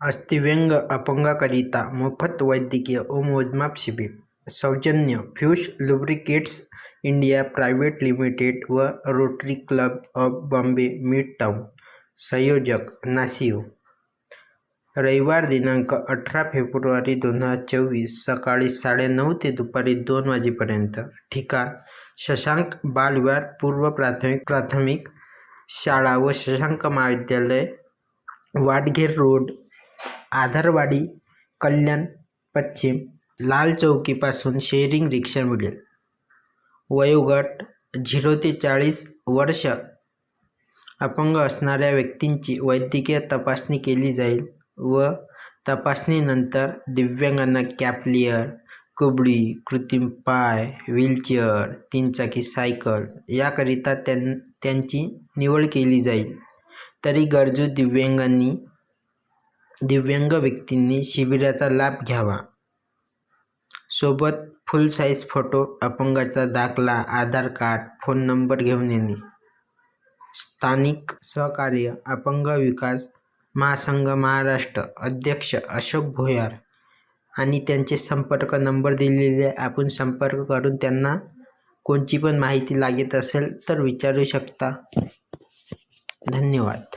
अस्थिव्यंग अपंगांकरिता मोफत वैद्यकीय व मोजमाप शिबिर. सौजन्य Fuchs lubricants India private limited व Rotary club of Bombay midtown संयोजक नासिओ रविवार दिनांक अठरा फेब्रुवारी दोन हजार चोवीस सकाळी साडेनऊ ते दुपारी दोन वाजेपर्यंत. ठिकाण शशांक बालविहार पूर्व प्राथमिक प्राथमिक शाळा व शशांक महाविद्यालय वाटघेर रोड आधारवाडी कल्याण पश्चिम लाल चौकीपासून शेअरिंग रिक्षा मिळेल. वयोगट झिरो ते चाळीस वर्ष अपंग असणाऱ्या व्यक्तींची वैद्यकीय तपासणी केली जाईल व तपासणीनंतर दिव्यांगांना कॅपलियर कुबडी कृत्रिम पाय व्हीलचेअर तीनचाकी सायकल याकरिता त्यां त्यांची निवड केली जाईल. तरी गरजू दिव्यांगांनी दिव्यांग व्यक्तींनी शिबिराचा लाभ घ्यावा. सोबत फुल साईज फोटो अपंगाचा दाखला आधार कार्ड फोन नंबर घेऊन येणे. स्थानिक सहकार्य अपंग विकास महासंघ महाराष्ट्र अध्यक्ष अशोक भोयार आणि त्यांचे संपर्क नंबर दिलेले आपण संपर्क करून त्यांना कोणची पण माहिती लागत असेल तर विचारू शकता. धन्यवाद.